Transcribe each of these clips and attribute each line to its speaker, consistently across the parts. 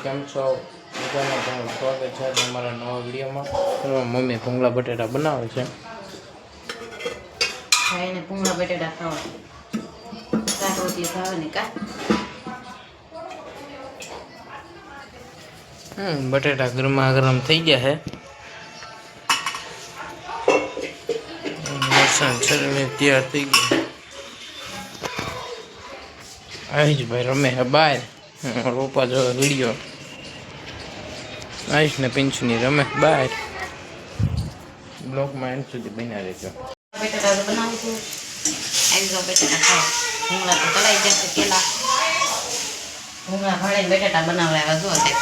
Speaker 1: કેમ છો? બધાને તમારું સ્વાગત છે આજે અમારા નવા વિડીયોમાં. મમ્મી ભૂંગળા બટેટા બનાવે છે.
Speaker 2: ભાઈને પૂંગળા બટેટા ખાવા. શાક રોટલી ખાવાની કા?
Speaker 1: હમ બટેટા ગરમા ગરમ થઈ ગયા છે લસણ ચટણી તૈયાર થઈ ગઈ આયુષભાઈ રમે છે બહાર રોપા જો વીડિયો. આયુષ ને પિંચની રમે. બાય. બ્લોકમાં એન્ડ સુધી બન્યા રહેજો.
Speaker 2: બટેટા તો બનાવું છું આવી બટેટા ખાય ભૂંગળા તો. કલાઈ જશે કેલા ભૂંગળા ભાળીને બટેટા બનાવડાવ્યા જો તે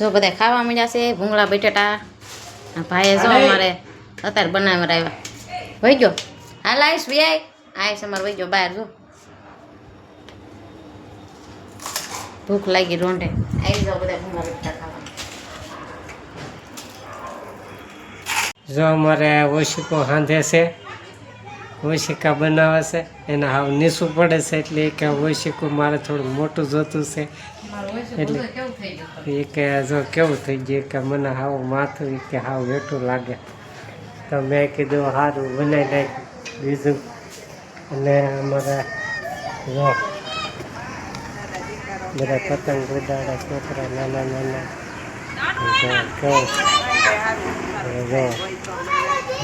Speaker 2: જો બધા ખાવા મળ્યા છે ભૂંગળા બટેટા ભાઈએ જો અમારે અત્યારે બનાવી આવ્યા. વહી ગયો. હાલ આવીશ આય આવીશ અમારે વહી ગયો બહાર જો. ભૂખ લાગી રોંઢે. આવી જાઓ બધા ભૂંગળા બટેટા ખાવા.
Speaker 3: જો અમારે ઓશિકો હાંધે છે. ઓશિકા બનાવે છે. એને હાવ નીસું પડે છે એટલે એ કે ઓશિકું મારે થોડું મોટું જોતું છે. એટલે
Speaker 2: કેવું થઈ
Speaker 3: એ કે જો કેવું થઈ ગયું? કે મને હાવ માથું એ કે હાવ હેઠું લાગે. તો મેં કીધું સારું બનાવી નાખ બીજું. અને અમારે જો બધા પતંગ ઉડાડે છોકરા નાના નાના. કેવું? જો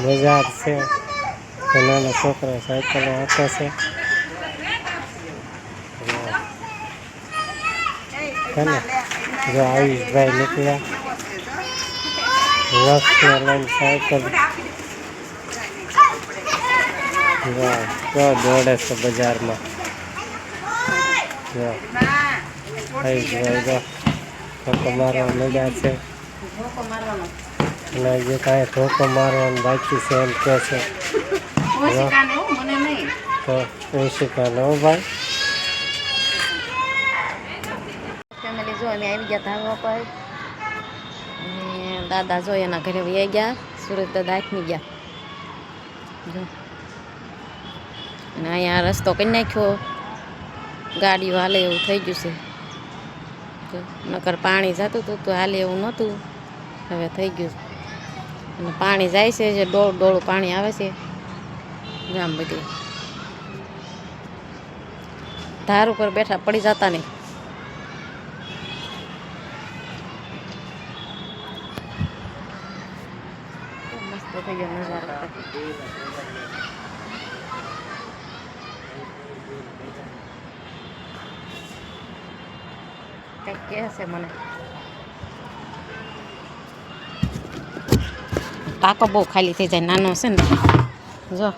Speaker 3: બજાર છે. નાના છોકરા સાયકલો આપે છે. ને? જો આયુષભાઈ નીકળ્યા. વસ્તુ લઈને સાયકલ. જો દોડે છે બજારમાં. જો. આયુષભાઈ જો. ધોકો મારવા મજા છે. અને જે કાંઈ ધોકો મારવાનું બાકી છે એમ કહે છે.
Speaker 2: ઓશિકાને હો, મને નહીં.
Speaker 3: તો ઓશિકા નો ભાઈ.
Speaker 2: ફેમિલી જો અમે આવી ગયા ધાબા પર. અને દાદા જો એના ઘરે વહી ગયા. સુરત દાદા આથમી ગયા. જો. અને અહીંયા રસ્તો કરી નાખ્યો. ગાડીઓ હાલે એવું થઈ ગયું છે. નકર પાણી જતું હતું તો હાલે એવું નહોતું. હવે થઈ ગયું અને પાણી જાય છે જે ડોળ ડોળું પાણી આવે છે. જામ બધી. ધાર ઉપર બેઠા, પડી જતા નહીં. મસ્ત થઈ ગયો મને. ટાંકો બહુ ખાલી થઈ જાય, નાનો છે ને. જો.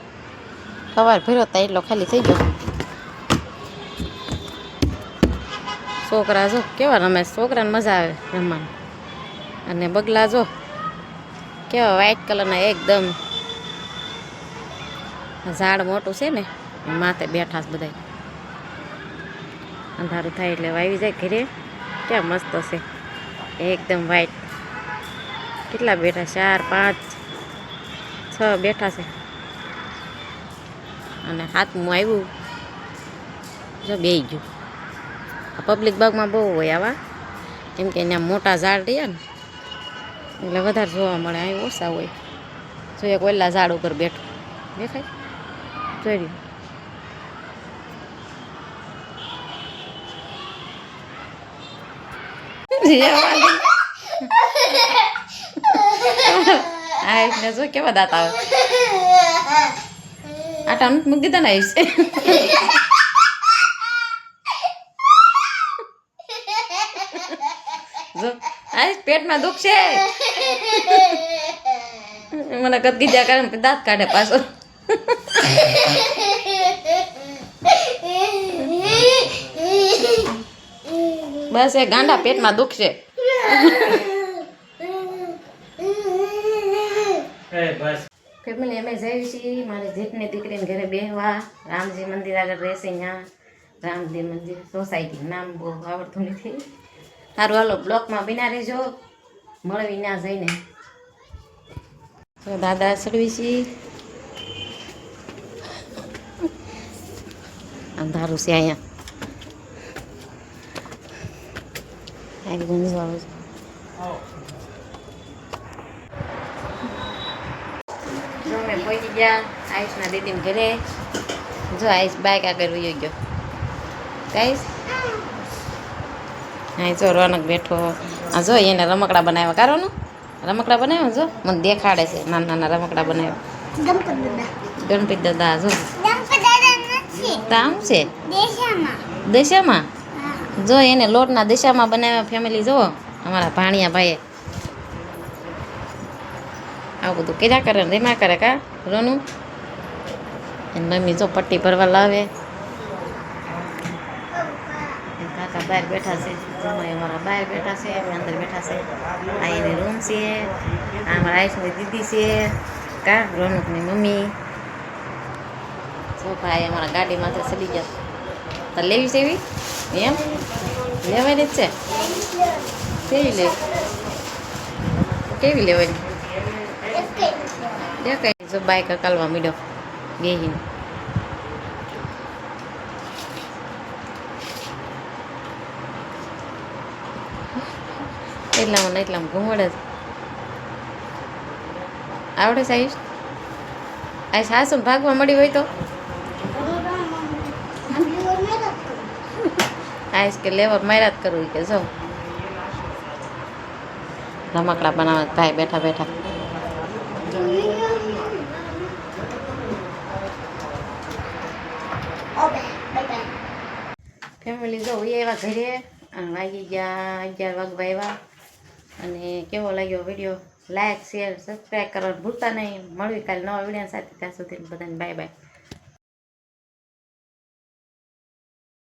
Speaker 2: સવાર ભર્યો તા, એટલો ખાલી થઈ ગયો. છોકરા જો, કેવા રમે છોકરાને મજા આવે રમવાની. અને બગલા જો, કેવા વ્હાઈટ કલરના એકદમ. ઝાડ મોટું છે ને માથે બેઠા છે બધા અંધારું થાય એટલે વાવી જાય ઘરે. કેવા મસ્ત છે. એકદમ વ્હાઈટ કેટલા બેઠા ચાર, પાંચ, છ બેઠા છે. અને હાથમાં આવ્યું જો બેહી ગયું. આ પબ્લિક બાગમાં બહુ હોય આવા. કેમ કે ત્યાં મોટા ઝાડ રહ્યા ને એટલે વધારે જોવા મળે. અહીં ઓછા હોય. જો એક ઓલા ઝાડ ઉપર બેઠું. દેખાય? જોઈ રહ્યું? આ જો કેવા દાંત આવે. ને આયુષ જો આયુષ પેટમાં દુખ છે મને કદગી જા કરે દાંત કાઢે પાછો બસ એ ગાંડા પેટમાં દુખ છે
Speaker 3: બસ
Speaker 2: ફેમિલી અમે જઈએ છીએ મારી જેઠની દીકરીને ઘરે બેહવા. રામજી મંદિર આગળ રહેશે અહીંયા રામજી મંદિર સોસાયટી નામ બહુ આવડતું નથી. સારું હાલો, બ્લોકમાં બિના રહેજો. મળવી ના જઈને. તો દાદા ચડવી છીએ અંધારું છે અહીંયા. આવી ગંજો આવે છે જો અમે પહોંચી ગયા આયુષના દીદીને ઘરે. જો આયુષ બાઇક આગળ વયો ગયો. આયુષ હા જો રોનક બેઠો. આ જો એને રમકડા બનાવ્યા. કારોનું રમકડા બનાવ્યા? જો મને દેખાડે છે. નાના નાના રમકડા બનાવ્યા. ગણપતિ દાદા જો. તામ છે? દશામાં? જો એને લોટના દશામાં બનાવ્યા ફેમિલી જો. અમારા ભાણિયા ભાઈએ આવું બધું કર્યા કરે ને રેમા કરે કા, રોનું? મમ્મી જો પટ્ટી ભરવા લાવે. કાકા બહાર બેઠા છે, જમાઈ અમારા બહાર બેઠા છે, અમે અંદર બેઠા છે. આ એની રૂમ છે, આ અમારા આયુષની દીદી છે. કા, રોનકની મમ્મી. જો ભાઈ અમારા ગાડીમાંથી ચડી ગયા. તો લેવી છે એવી? એમ? લેવાની જ છે? કેવી લેવી? કેવી લેવાની? દેખાય જો બાઈક હકાલવા મીડો. બેહીને એટલામાં ને એટલામાં ઘૂમડે. જ આવડે આયુષ? આ સાસુ ભાગવા મળી હોય તો? આઈશ કે લેવર માર્યા જ કરવું કે જો. રમકડા બનાવે ભાઈ બેઠા બેઠા. ફેમિલી જો એ એવા ઘરે અને વાગી ગયા અગિયાર વાગવા એવા અને કેવો લાગ્યો વીડિયો લાઈક શેર સબસ્ક્રાઈબ કરવાનું ભૂલતા નહીં. મળવી કાલે નવા વીડિયો સાથે. ત્યાં સુધી બધાને બાય બાય